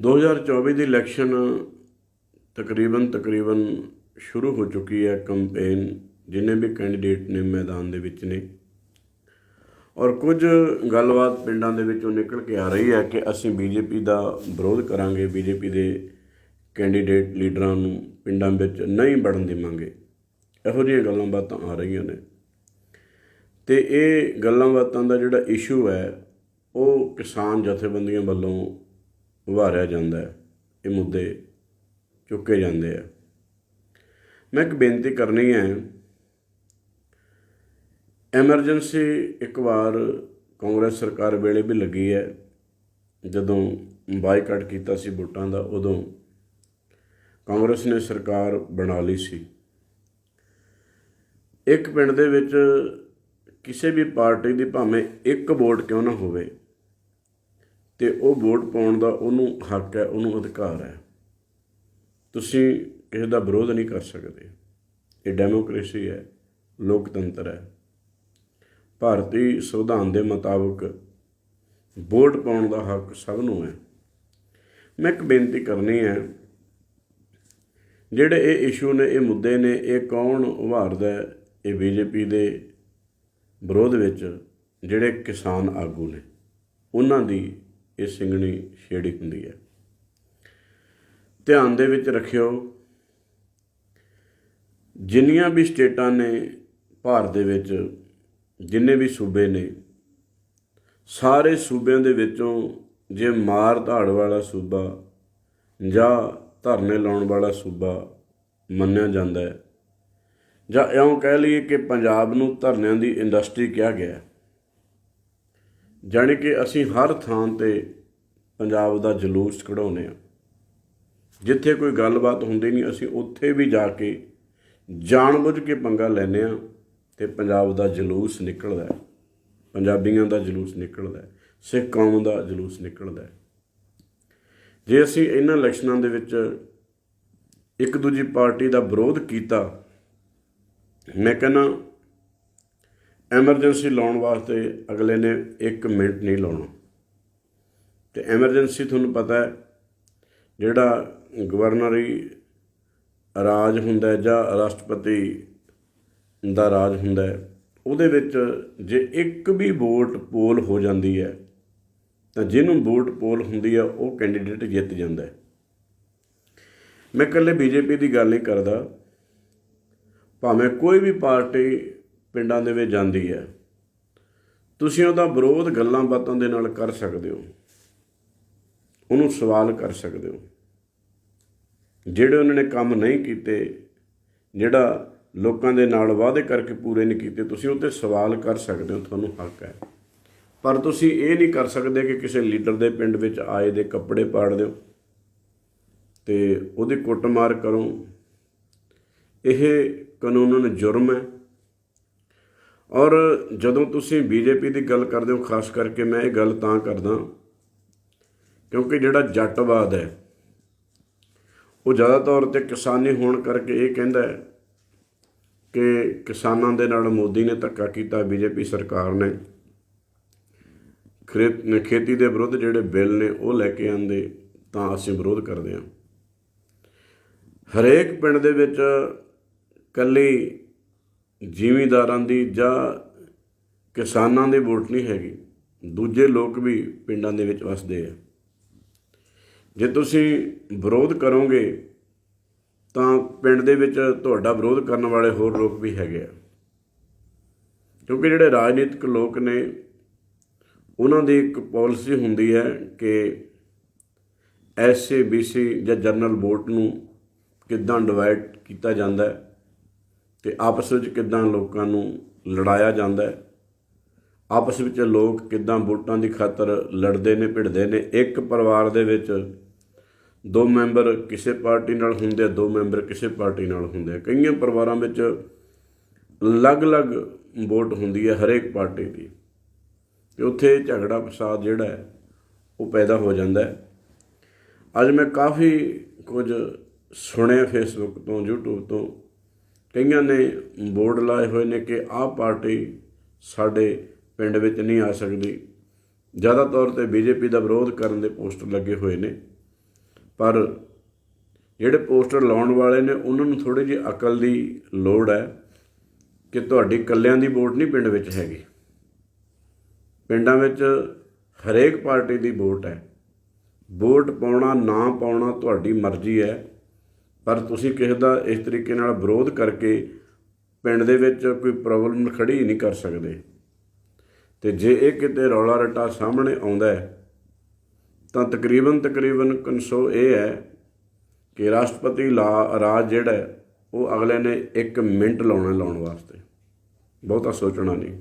2024 ਦੀ election ਤਕਰੀਬਨ ਤਕਰੀਬਨ ਸ਼ੁਰੂ ਹੋ ਚੁੱਕੀ ਹੈ ਕੈਂਪੇਨ, ਜਿੰਨੇ ਵੀ ਕੈਂਡੀਡੇਟ ਨੇ ਮੈਦਾਨ ਦੇ ਵਿੱਚ ਨੇ। ਔਰ ਕੁਝ ਗੱਲਬਾਤ ਪਿੰਡਾਂ ਦੇ ਵਿੱਚੋਂ ਨਿਕਲ ਕੇ ਆ ਰਹੀ ਹੈ ਕਿ ਅਸੀਂ ਬੀਜੇਪੀ ਦਾ ਵਿਰੋਧ ਕਰਾਂਗੇ, ਬੀਜੇਪੀ ਦੇ ਕੈਂਡੀਡੇਟ ਲੀਡਰਾਂ ਨੂੰ ਪਿੰਡਾਂ ਵਿੱਚ ਨਹੀਂ ਵੜਨ ਦੇਵਾਂਗੇ। ਇਹੋ ਜਿਹੀਆਂ ਗੱਲਾਂ ਬਾਤਾਂ ਆ ਰਹੀਆਂ ਨੇ। ਤੇ ਇਹ ਗੱਲਾਂ ਬਾਤਾਂ ਦਾ ਜਿਹੜਾ ਇਸ਼ੂ ਹੈ, ਉਹ ਕਿਸਾਨ ਜਥੇਬੰਦੀਆਂ ਵੱਲੋਂ ਉਭਾਰਿਆ ਜਾਂਦਾ ਹੈ, ਇਹ ਮੁੱਦੇ ਚੁੱਕੇ ਜਾਂਦੇ ਆ। ਮੈਂ ਇੱਕ ਬੇਨਤੀ ਕਰਨੀ ਹੈ, ਐਮਰਜੈਂਸੀ ਇੱਕ ਵਾਰ ਕਾਂਗਰਸ ਸਰਕਾਰ ਵੇਲੇ ਵੀ ਲੱਗੀ ਹੈ, ਜਦੋਂ ਬਾਈਕਾਟ ਕੀਤਾ ਸੀ ਵੋਟਾਂ ਦਾ, ਉਦੋਂ ਕਾਂਗਰਸ ਨੇ ਸਰਕਾਰ ਬਣਾ ਲਈ ਸੀ। ਇੱਕ ਪਿੰਡ ਦੇ ਵਿੱਚ ਕਿਸੇ ਵੀ ਪਾਰਟੀ ਦੀ ਭਾਵੇਂ ਇੱਕ ਵੋਟ ਕਿਉਂ ਨਾ ਹੋਵੇ ਤੇ ਉਹ ਵੋਟ ਪਾਉਣ ਦਾ ਉਹਨੂੰ ਹੱਕ ਹੈ, ਉਹਨੂੰ ਅਧਿਕਾਰ ਹੈ। ਤੁਸੀਂ ਕਿਸੇ ਦਾ ਵਿਰੋਧ ਨਹੀਂ ਕਰ ਸਕਦੇ। ਇਹ ਡੈਮੋਕ੍ਰੇਸੀ ਹੈ, ਲੋਕਤੰਤਰ ਹੈ। ਭਾਰਤੀ ਸੰਵਿਧਾਨ ਦੇ ਮੁਤਾਬਕ ਵੋਟ ਪਾਉਣ ਦਾ ਹੱਕ ਸਭ ਨੂੰ ਹੈ। ਮੈਂ ਇੱਕ ਬੇਨਤੀ ਕਰਨੀ ਹੈ, ਜਿਹੜੇ ਇਹ ਇਸ਼ੂ ਨੇ, ਇਹ ਮੁੱਦੇ ਨੇ, ਇਹ ਕੌਣ ਉਭਾਰਦਾ ਹੈ? ਇਹ ਬੀਜੇਪੀ ਦੇ ਵਿਰੋਧ ਵਿੱਚ ਜਿਹੜੇ ਕਿਸਾਨ ਆਗੂ ਨੇ, ਉਹਨਾਂ ਦੀ ਇਹ ਸਿੰਘਣੀ ਛੇੜੀ ਹੁੰਦੀ ਹੈ। ਧਿਆਨ ਦੇ ਵਿੱਚ ਰੱਖਿਓ, ਜਿੰਨੀਆਂ ਵੀ ਸਟੇਟਾਂ ਨੇ ਭਾਰਤ ਦੇ ਵਿੱਚ, ਜਿੰਨੇ ਵੀ ਸੂਬੇ ਨੇ, ਸਾਰੇ ਸੂਬਿਆਂ ਦੇ ਵਿੱਚੋਂ ਜੇ ਮਾਰ ਧਾੜ ਵਾਲਾ ਸੂਬਾ ਜਾਂ ਧਰਨੇ ਲਾਉਣ ਵਾਲਾ ਸੂਬਾ ਮੰਨਿਆ ਜਾਂਦਾ ਹੈ, ਜਾਂ ਇਉਂ ਕਹਿ ਲਈਏ ਕਿ ਪੰਜਾਬ ਨੂੰ ਧਰਨਿਆਂ ਦੀ ਇੰਡਸਟਰੀ ਕਿਹਾ ਗਿਆ ਹੈ ਜਾਣੀ ਕਿ ਅਸੀਂ ਹਰ ਥਾਂ ਤੇ ਪੰਜਾਬ ਦਾ ਜਲੂਸ ਕਢਾਉਂਦੇ ਆ ਜਿੱਥੇ ਕੋਈ ਗੱਲਬਾਤ ਹੁੰਦੀ ਨਹੀਂ, ਅਸੀਂ ਉੱਥੇ ਵੀ ਜਾ ਕੇ ਜਾਣਬੁੱਝ ਕੇ ਪੰਗਾ ਲੈਂਦੇ ਆ ਤੇ ਪੰਜਾਬ ਦਾ ਜਲੂਸ ਨਿਕਲਦਾ ਹੈ। ਪੰਜਾਬੀਆਂ ਦਾ ਜਲੂਸ ਨਿਕਲਦਾ ਹੈ, ਸਿੱਖ ਕੌਮ ਦਾ ਜਲੂਸ ਨਿਕਲਦਾ ਹੈ। ਜੇ ਅਸੀਂ ਇਹਨਾਂ ਇਲੈਕਸ਼ਨਾਂ ਦੇ ਵਿੱਚ ਇੱਕ ਦੂਜੀ ਪਾਰਟੀ ਦਾ ਵਿਰੋਧ ਕੀਤਾ, ਮੈਂ ਕਹਿੰਦਾ ਐਮਰਜੈਂਸੀ ਲਾਉਣ ਵਾਸਤੇ ਅਗਲੇ ਨੇ 1 ਮਿੰਟ ਨਹੀਂ ਲਾਉਣਾ। ਤੇ ਐਮਰਜੈਂਸੀ ਤੁਹਾਨੂੰ ਪਤਾ ਹੈ, ਜਿਹੜਾ ਗਵਰਨਰੀ ਰਾਜ ਹੁੰਦਾ ਜਾਂ ਰਾਸ਼ਟਰਪਤੀ ਦਾ ਰਾਜ ਹੁੰਦਾ ਉਹਦੇ ਵਿੱਚ ਜੇ ਇੱਕ ਵੀ ਵੋਟ ਪੋਲ ਹੋ ਜਾਂਦੀ ਹੈ, ਤਾਂ ਜਿਹਨੂੰ ਵੋਟ ਪੋਲ ਹੁੰਦੀ ਹੈ, ਉਹ ਕੈਂਡੀਡੇਟ ਜਿੱਤ ਜਾਂਦਾ ਹੈ। ਮੈਂ ਇਕੱਲੇ ਬੀਜੇਪੀ ਦੀ ਗੱਲ ਨਹੀਂ ਕਰਦਾ, ਭਾਵੇਂ ਕੋਈ ਵੀ ਪਾਰਟੀ ਪਿੰਡਾਂ ਦੇ ਵਿੱਚ ਜਾਂਦੀ ਹੈ। ਤੁਸੀਂ ਉਹਦਾ ਵਿਰੋਧ ਗੱਲਾਂ ਬਾਤਾਂ ਦੇ ਨਾਲ ਕਰ ਸਕਦੇ ਹੋ। ਉਹਨੂੰ ਸਵਾਲ ਕਰ ਸਕਦੇ ਹੋ। ਜਿਹੜੇ ਉਹਨਾਂ ਨੇ ਕੰਮ ਨਹੀਂ ਕੀਤੇ, ਜਿਹੜਾ ਲੋਕਾਂ ਦੇ ਨਾਲ ਵਾਅਦੇ ਕਰਕੇ ਪੂਰੇ ਨਹੀਂ ਕੀਤੇ, ਤੁਸੀਂ ਉੱਤੇ ਸਵਾਲ ਕਰ ਸਕਦੇ ਹੋ, ਤੁਹਾਨੂੰ ਹੱਕ ਹੈ। ਪਰ ਤੁਸੀਂ ਇਹ ਨਹੀਂ ਕਰ ਸਕਦੇ ਕਿ ਕਿਸੇ ਲੀਡਰ ਦੇ ਪਿੰਡ ਵਿੱਚ ਆਏ ਦੇ ਕੱਪੜੇ ਪਾੜ ਦਿਓ ਤੇ ਉਹਦੀ ਕੁੱਟਮਾਰ ਕਰੋ। ਇਹ ਕਾਨੂੰਨਨ ਜੁਰਮ ਹੈ। ਔਰ ਜਦੋਂ ਤੁਸੀਂ ਬੀਜੇਪੀ ਦੀ ਗੱਲ ਕਰਦੇ ਹੋ, ਖਾਸ ਕਰਕੇ ਮੈਂ ਇਹ ਗੱਲ ਤਾਂ ਕਰਦਾ ਕਿਉਂਕਿ ਜਿਹੜਾ ਜੱਟਵਾਦ ਹੈ, ਉਹ ਜ਼ਿਆਦਾ ਤੌਰ ਤੇ ਕਿਸਾਨੀ ਹੋਣ ਕਰਕੇ ਇਹ ਕਹਿੰਦਾ ਹੈ ਕਿ ਕਿਸਾਨਾਂ ਦੇ ਨਾਲ ਮੋਦੀ ਨੇ ਧੱਕਾ ਕੀਤਾ, ਬੀਜੇਪੀ ਸਰਕਾਰ ਨੇ। ਖਰੇ- ਖੇਤੀ ਦੇ ਵਿਰੁੱਧ ਜਿਹੜੇ ਬਿੱਲ ਨੇ, ਉਹ ਲੈ ਕੇ ਆਂਦੇ ਤਾਂ ਅਸੀਂ ਵਿਰੋਧ ਕਰਦੇ ਹਾਂ। ਹਰੇਕ ਪਿੰਡ ਦੇ ਵਿੱਚ ਕੱਲੀ ਜ਼ਿਮੀਂਦਾਰਾਂ ਦੀ ਜਾਂ ਕਿਸਾਨਾਂ ਦੀ ਵੋਟ ਨਹੀਂ ਹੈਗੀ, ਦੂਜੇ ਲੋਕ ਵੀ ਪਿੰਡਾਂ ਦੇ ਵਿੱਚ ਵਸਦੇ ਆ। ਜੇ ਤੁਸੀਂ ਵਿਰੋਧ ਕਰੋਗੇ, ਤਾਂ ਪਿੰਡ ਦੇ ਵਿੱਚ ਤੁਹਾਡਾ ਵਿਰੋਧ ਕਰਨ ਵਾਲੇ ਹੋਰ ਲੋਕ ਵੀ ਹੈਗੇ ਆ। ਕਿਉਂਕਿ ਜਿਹੜੇ ਰਾਜਨੀਤਿਕ ਲੋਕ ਨੇ, ਉਹਨਾਂ ਦੀ ਇੱਕ ਪਾਲਿਸੀ ਹੁੰਦੀ ਹੈ ਕਿ ਐਸਸੀ ਬੀਸੀ ਜਾਂ ਜਨਰਲ ਵੋਟ ਨੂੰ ਕਿੱਦਾਂ ਡਿਵਾਈਡ ਕੀਤਾ ਜਾਂਦਾ ਹੈ। ਤੇ ਆਪਸ ਵਿੱਚ ਕਿੱਦਾਂ ਲੋਕਾਂ ਨੂੰ ਲੜਾਇਆ ਜਾਂਦਾ ਹੈ? ਆਪਸ ਵਿੱਚ ਲੋਕ ਕਿੱਦਾਂ ਵੋਟਾਂ ਦੀ ਖਾਤਰ ਲੜਦੇ ਨੇ, ਭਿੜਦੇ ਨੇ? ਇੱਕ ਪਰਿਵਾਰ ਦੇ ਵਿੱਚ ਦੋ ਮੈਂਬਰ ਕਿਸੇ ਪਾਰਟੀ ਨਾਲ ਹੁੰਦੇ ਆ ਦੋ ਮੈਂਬਰ ਕਿਸੇ ਪਾਰਟੀ ਨਾਲ ਹੁੰਦੇ। ਆ ਕਈਆਂ ਪਰਿਵਾਰਾਂ ਵਿੱਚ ਅਲੱਗ-ਅਲੱਗ ਵੋਟ ਹੁੰਦੀ ਹੈ ਹਰੇਕ ਪਾਰਟੀ ਦੀ। ਤੇ ਉੱਥੇ ਝਗੜਾ ਫਸਾਦ ਜਿਹੜਾ ਹੈ, ਉਹ ਪੈਦਾ ਹੋ ਜਾਂਦਾ ਹੈ। ਅੱਜ ਮੈਂ ਕਾਫੀ ਕੁਝ ਸੁਣਿਆ ਫੇਸਬੁੱਕ ਤੋਂ, YouTube ਤੋਂ ਕਈਆਂ ਨੇ ਬੋਰਡ ਲਾਏ ਹੋਏ ਨੇ ਕਿ ਆਹ ਪਾਰਟੀ ਸਾਡੇ ਪਿੰਡ ਵਿੱਚ ਨਹੀਂ ਆ ਸਕਦੀ। ਜ਼ਿਆਦਾ ਤੌਰ ਤੇ ਬੀਜੇਪੀ ਦਾ ਵਿਰੋਧ ਕਰਨ ਦੇ ਪੋਸਟਰ ਲੱਗੇ ਹੋਏ ਨੇ। ਪਰ ਜਿਹੜੇ ਪੋਸਟਰ ਲਾਉਣ ਵਾਲੇ ਨੇ, ਉਹਨਾਂ ਨੂੰ ਥੋੜੀ ਜਿਹੀ ਅਕਲ ਦੀ ਲੋੜ ਹੈ ਕਿ ਤੁਹਾਡੀ ਕੱਲਿਆਂ ਦੀ ਵੋਟ ਨਹੀਂ ਪਿੰਡ ਵਿੱਚ ਹੈਗੀ। ਪਿੰਡਾਂ ਵਿੱਚ ਹਰੇਕ ਪਾਰਟੀ ਦੀ ਵੋਟ ਹੈ। ਵੋਟ ਪਾਉਣਾ, ਨਾ ਪਾਉਣਾ ਤੁਹਾਡੀ ਮਰਜ਼ੀ ਹੈ। ਪਰ ਤੁਸੀਂ ਕਿਸੇ ਦਾ ਇਸ ਤਰੀਕੇ ਨਾਲ ਵਿਰੋਧ ਕਰਕੇ ਪਿੰਡ ਦੇ ਵਿੱਚ ਕੋਈ ਪ੍ਰੋਬਲਮ ਖੜੀ ਨਹੀਂ ਕਰ ਸਕਦੇ। ਤੇ ਜੇ ਇਹ ਕਿਤੇ ਰੌਲਾ ਰੱਟਾ ਸਾਹਮਣੇ ਆਉਂਦਾ ਹੈ ਤਾਂ ਤਕਰੀਬਨ ਤਕਰੀਬਨ ਕਨਸੋ ਇਹ ਹੈ ਕਿ ਰਾਸ਼ਟਰਪਤੀ ਲਾ ਰਾਜ ਜਿਹੜਾ ਹੈ, ਉਹ ਅਗਲੇ ਨੇ 1 ਮਿੰਟ ਲਾਉਣਾ ਲਾਉਣ ਵਾਸਤੇ। ਬਹੁਤਾ ਸੋਚਣਾ ਨਹੀਂ।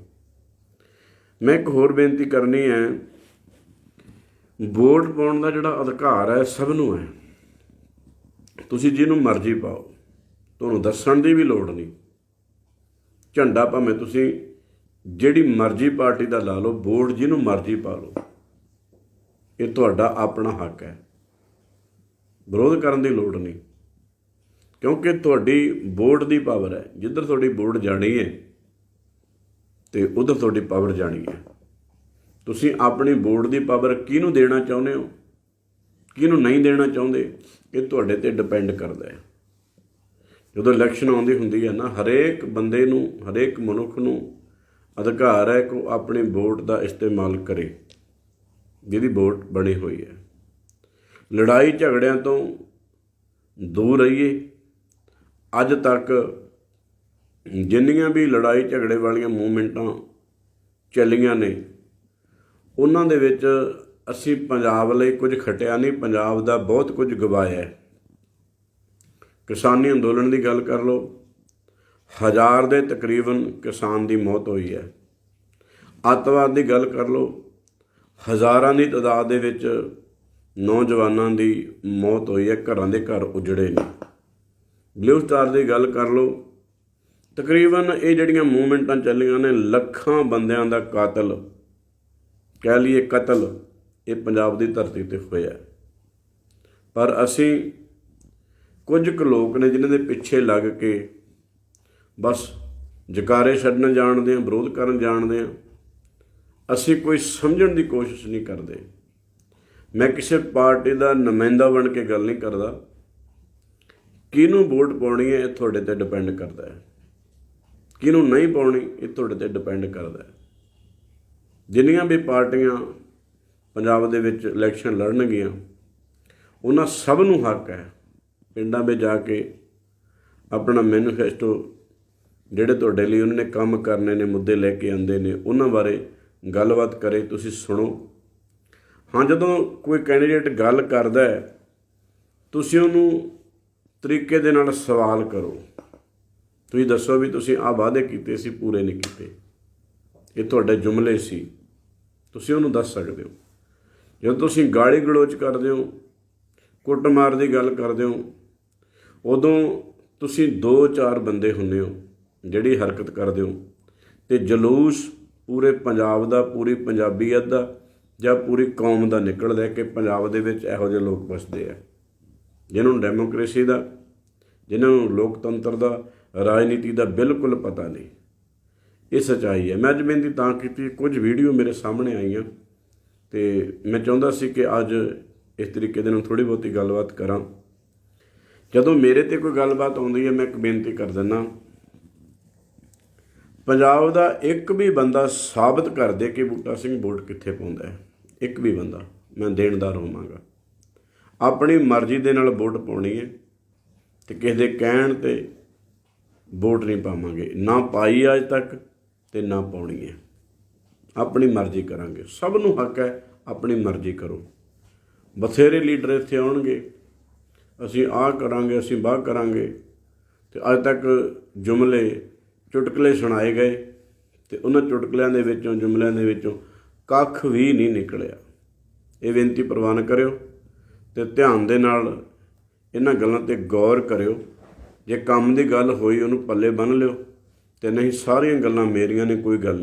ਮੈਂ ਇੱਕ ਹੋਰ ਬੇਨਤੀ ਕਰਨੀ ਹੈ ਵੋਟ ਪਾਉਣ ਦਾ ਜਿਹੜਾ ਅਧਿਕਾਰ ਹੈ ਸਭ ਨੂੰ ਹੈ। ਤੁਸੀਂ ਜਿਹਨੂੰ ਮਰਜ਼ੀ ਪਾਓ। ਤੁਹਾਨੂੰ ਦੱਸਣ ਦੀ ਵੀ ਲੋੜ ਨਹੀਂ। ਝੰਡਾ ਭਾਵੇਂ ਤੁਸੀਂ ਜਿਹੜੀ ਮਰਜ਼ੀ ਪਾਰਟੀ ਦਾ ਲਾ ਲਓ, ਵੋਟ ਜਿਹਨੂੰ ਮਰਜ਼ੀ ਪਾ ਲਓ। ਇਹ ਤੁਹਾਡਾ ਆਪਣਾ ਹੱਕ ਹੈ। ਵਿਰੋਧ ਕਰਨ ਦੀ ਲੋੜ ਨਹੀਂ। ਕਿਉਂਕਿ ਤੁਹਾਡੀ ਵੋਟ ਦੀ ਪਾਵਰ ਹੈ। ਜਿੱਧਰ ਤੁਹਾਡੀ ਵੋਟ ਜਾਣੀ ਹੈ ਤੇ ਉਧਰ ਤੁਹਾਡੀ ਪਾਵਰ ਜਾਣੀ ਹੈ। ਤੁਸੀਂ ਆਪਣੀ ਵੋਟ ਦੀ ਪਾਵਰ ਕਿਹਨੂੰ ਦੇਣਾ ਚਾਹੁੰਦੇ ਹੋ? ਕਿਹਨੂੰ ਨਹੀਂ ਦੇਣਾ ਚਾਹੁੰਦੇ, ਇਹ ਤੁਹਾਡੇ ਤੇ ਡਿਪੈਂਡ ਕਰਦਾ ਹੈ। ਜਦੋਂ ਇਲੈਕਸ਼ਨ ਆਉਂਦੀ ਹੁੰਦੀ ਹੈ ਨਾ, ਹਰੇਕ ਬੰਦੇ ਨੂੰ, ਹਰੇਕ ਮਨੁੱਖ ਨੂੰ ਅਧਿਕਾਰ ਹੈ ਕਿ ਉਹ ਆਪਣੇ ਵੋਟ ਦਾ ਇਸਤੇਮਾਲ ਕਰੇ, ਜਿਹਦੀ ਵੋਟ ਬਣੀ ਹੋਈ ਹੈ। ਲੜਾਈ ਝਗੜਿਆਂ ਤੋਂ ਦੂਰ ਰਹੀਏ। ਅੱਜ ਤੱਕ ਜਿੰਨੀਆਂ ਵੀ ਲੜਾਈ ਝਗੜੇ ਵਾਲੀਆਂ ਮੂਵਮੈਂਟਾਂ ਚੱਲੀਆਂ ਨੇ, ਉਹਨਾਂ ਦੇ ਵਿੱਚ ਅਸੀਂ ਪੰਜਾਬ ਲਈ ਕੁਝ ਖਟਿਆ ਨਹੀਂ, ਪੰਜਾਬ ਦਾ ਬਹੁਤ ਕੁਝ ਗਵਾਇਆ ਹੈ। ਕਿਸਾਨੀ ਅੰਦੋਲਨ ਦੀ ਗੱਲ ਕਰ ਲਓ, ਹਜ਼ਾਰ ਦੇ ਤਕਰੀਬਨ ਕਿਸਾਨ ਦੀ ਮੌਤ ਹੋਈ ਹੈ। ਅੱਤਵਾਦ ਦੀ ਗੱਲ ਕਰ ਲਓ, ਹਜ਼ਾਰਾਂ ਦੀ ਤਾਦਾਦ ਦੇ ਵਿੱਚ ਨੌਜਵਾਨਾਂ ਦੀ ਮੌਤ ਹੋਈ ਹੈ, ਘਰਾਂ ਦੇ ਘਰ ਉਜੜੇ ਨੇ। ਬਲੂ ਸਟਾਰ ਦੀ ਗੱਲ ਕਰ ਲਓ, ਤਕਰੀਬਨ ਇਹ ਜਿਹੜੀਆਂ ਮੂਵਮੈਂਟਾਂ ਚੱਲੀਆਂ ਨੇ, ਲੱਖਾਂ ਬੰਦਿਆਂ ਦਾ ਕਾਤਲ, ਕਹਿ ਲਈਏ ਕਤਲ ਇਹ ਪੰਜਾਬ ਦੀ ਧਰਤੀ ਤੇ ਹੋਇਆ ਪਰ ਅਸੀਂ ਕੁਝ ਕੁ ਲੋਕ ਨੇ ਜਿਨ੍ਹਾਂ ਦੇ ਪਿੱਛੇ ਲੱਗ ਕੇ ਬਸ ਜਕਾਰੇ ਛੱਡਣ ਜਾਣਦੇ ਆ ਵਿਰੋਧ ਕਰਨ ਜਾਣਦੇ ਆ ਅਸੀਂ ਕੋਈ ਸਮਝਣ ਦੀ ਕੋਸ਼ਿਸ਼ ਨਹੀਂ ਕਰਦੇ। ਮੈਂ ਕਿਸੇ ਪਾਰਟੀ ਦਾ ਨੁਮਾਇੰਦਾ ਬਣ ਕੇ ਗੱਲ ਨਹੀਂ ਕਰਦਾ। ਕਿਹਨੂੰ ਵੋਟ ਪਾਉਣੀ ਹੈ, ਇਹ ਤੁਹਾਡੇ ਤੇ ਡਿਪੈਂਡ ਕਰਦਾ ਹੈ। ਕਿਹਨੂੰ ਨਹੀਂ ਪਾਉਣੀ, ਇਹ ਤੁਹਾਡੇ ਤੇ ਡਿਪੈਂਡ ਕਰਦਾ ਹੈ। ਜਿੰਨੀਆਂ ਵੀ ਪਾਰਟੀਆਂ ਪੰਜਾਬ ਦੇ ਵਿੱਚ ਇਲੈਕਸ਼ਨ ਲੜਨਗੀਆਂ, ਉਹਨਾਂ ਸਭ ਨੂੰ ਹੱਕ ਹੈ ਪਿੰਡਾਂ ਵਿੱਚ ਜਾ ਕੇ ਆਪਣਾ ਮੈਨੀਫੈਸਟੋ ਜਿਹੜੇ ਤੁਹਾਡੇ ਲਈ ਉਹਨਾਂ ਨੇ ਕੰਮ ਕਰਨੇ ਨੇ, ਮੁੱਦੇ ਲੈ ਕੇ ਆਂਦੇ ਨੇ, ਉਹਨਾਂ ਬਾਰੇ ਗੱਲਬਾਤ ਕਰੇ, ਤੁਸੀਂ ਸੁਣੋ। ਹਾਂ, ਜਦੋਂ ਕੋਈ ਕੈਂਡੀਡੇਟ ਗੱਲ ਕਰਦਾ ਹੈ, ਤੁਸੀਂ ਉਹਨੂੰ ਤਰੀਕੇ ਦੇ ਨਾਲ ਸਵਾਲ ਕਰੋ। ਤੁਸੀਂ ਦੱਸੋ ਵੀ ਤੁਸੀਂ ਆਹ ਵਾਅਦੇ ਕੀਤੇ ਸੀ, ਪੂਰੇ ਨਹੀਂ ਕੀਤੇ। ਇਹ ਤੁਹਾਡੇ ਜੁਮਲੇ ਸੀ। ਤੁਸੀਂ ਉਹਨੂੰ ਦੱਸ ਸਕਦੇ ਹੋ। ਜਦੋਂ ਤੁਸੀਂ ਗਾਲੀ ਗਲੋਚ ਕਰਦੇ ਹੋ, ਕੁੱਟਮਾਰ ਦੀ ਗੱਲ ਕਰਦੇ ਹੋ, ਉਦੋਂ ਤੁਸੀਂ 2-4 ਬੰਦੇ ਹੁੰਦੇ ਹੋ ਜਿਹੜੀ ਹਰਕਤ ਕਰਦੇ ਹੋ ਤੇ ਜਲੂਸ ਪੂਰੇ ਪੰਜਾਬ ਦਾ, ਪੂਰੀ ਪੰਜਾਬੀਅਤ ਦਾ ਜਾਂ ਪੂਰੀ ਕੌਮ ਦਾ ਨਿਕਲਦਾ ਕਿ ਪੰਜਾਬ ਦੇ ਵਿੱਚ ਇਹੋ ਜਿਹੇ ਲੋਕ ਵਸਦੇ ਆ। ਜਿਨ੍ਹਾਂ ਨੂੰ ਡੈਮੋਕ੍ਰੇਸੀ ਦਾ ਜਿਨ੍ਹਾਂ ਨੂੰ ਲੋਕਤੰਤਰ ਦਾ, ਰਾਜਨੀਤੀ ਦਾ ਬਿਲਕੁਲ ਪਤਾ ਨਹੀਂ। ਇਹ ਸਚਾਈ ਹੈ। ਮੈਂ ਅੱਜ ਬੇਨਤੀ ਤਾਂ ਕੀਤੀ, ਕੁਝ ਵੀਡੀਓ ਮੇਰੇ ਸਾਹਮਣੇ ਆਈਆਂ। ਤੇ ਮੈਂ ਚਾਹੁੰਦਾ ਸੀ ਕਿ ਅੱਜ ਇਸ ਤਰੀਕੇ ਦੇ ਨਾਲ ਥੋੜੀ ਬਹੁਤੀ ਗੱਲਬਾਤ ਕਰਾਂ। ਜਦੋਂ ਮੇਰੇ ਤੇ ਕੋਈ ਗੱਲਬਾਤ ਆਉਂਦੀ ਹੈ, ਮੈਂ ਇੱਕ ਬੇਨਤੀ ਕਰ ਦਿੰਦਾ ਪੰਜਾਬ ਦਾ ਇੱਕ ਵੀ ਬੰਦਾ ਸਾਬਤ ਕਰ ਦੇ ਕਿ ਬੂਟਾ ਸਿੰਘ ਵੋਟ ਕਿੱਥੇ ਪਾਉਂਦਾ ਹੈ? ਇੱਕ ਵੀ ਬੰਦਾ, ਮੈਂ ਦੇਣਦਾਰ ਹੋਵਾਂਗਾ। ਆਪਣੀ ਮਰਜ਼ੀ ਦੇ ਨਾਲ ਵੋਟ ਪਾਉਣੀ ਹੈ ਤੇ ਕਿਸੇ ਦੇ ਕਹਿਣ ਤੇ ਵੋਟ ਨਹੀਂ ਪਾਵਾਂਗੇ। ਨਾ ਪਾਈ ਅੱਜ ਤੱਕ ਤੇ ਨਾ ਪਾਉਣੀ ਹੈ। ਆਪਣੀ ਮਰਜ਼ੀ ਕਰਾਂਗੇ। ਸਭ ਨੂੰ ਹੱਕ ਹੈ ਆਪਣੀ ਮਰਜ਼ੀ ਕਰੋ। ਬਥੇਰੇ ਲੀਡਰ ਇੱਥੇ ਆਉਣਗੇ। ਅਸੀਂ ਆਹ ਕਰਾਂਗੇ, ਅਸੀਂ ਬਾਹ ਕਰਾਂਗੇ। ਤੇ ਅੱਜ ਤੱਕ ਜੁਮਲੇ ਚੁਟਕਲੇ ਸੁਣਾਏ ਗਏ ਤੇ ਉਹਨਾਂ ਚੁਟਕਲਿਆਂ ਦੇ ਵਿੱਚੋਂ, ਜੁਮਲਿਆਂ ਦੇ ਵਿੱਚੋਂ ਕੱਖ ਵੀ ਨਹੀਂ ਨਿਕਲਿਆ। ਇਹ ਬੇਨਤੀ ਪ੍ਰਵਾਨ ਕਰਿਓ ਤੇ ਧਿਆਨ ਦੇ ਨਾਲ ਇਹਨਾਂ ਗੱਲਾਂ ਤੇ ਗੌਰ ਕਰਿਓ। ਜੇ ਕੰਮ ਦੀ ਗੱਲ ਹੋਈ, ਉਹਨੂੰ ਪੱਲੇ ਬੰਨ ਲਿਓ ਤੇ ਨਹੀਂ, ਸਾਰੀਆਂ ਗੱਲਾਂ ਮੇਰੀਆਂ ਨੇ, ਕੋਈ ਗੱਲ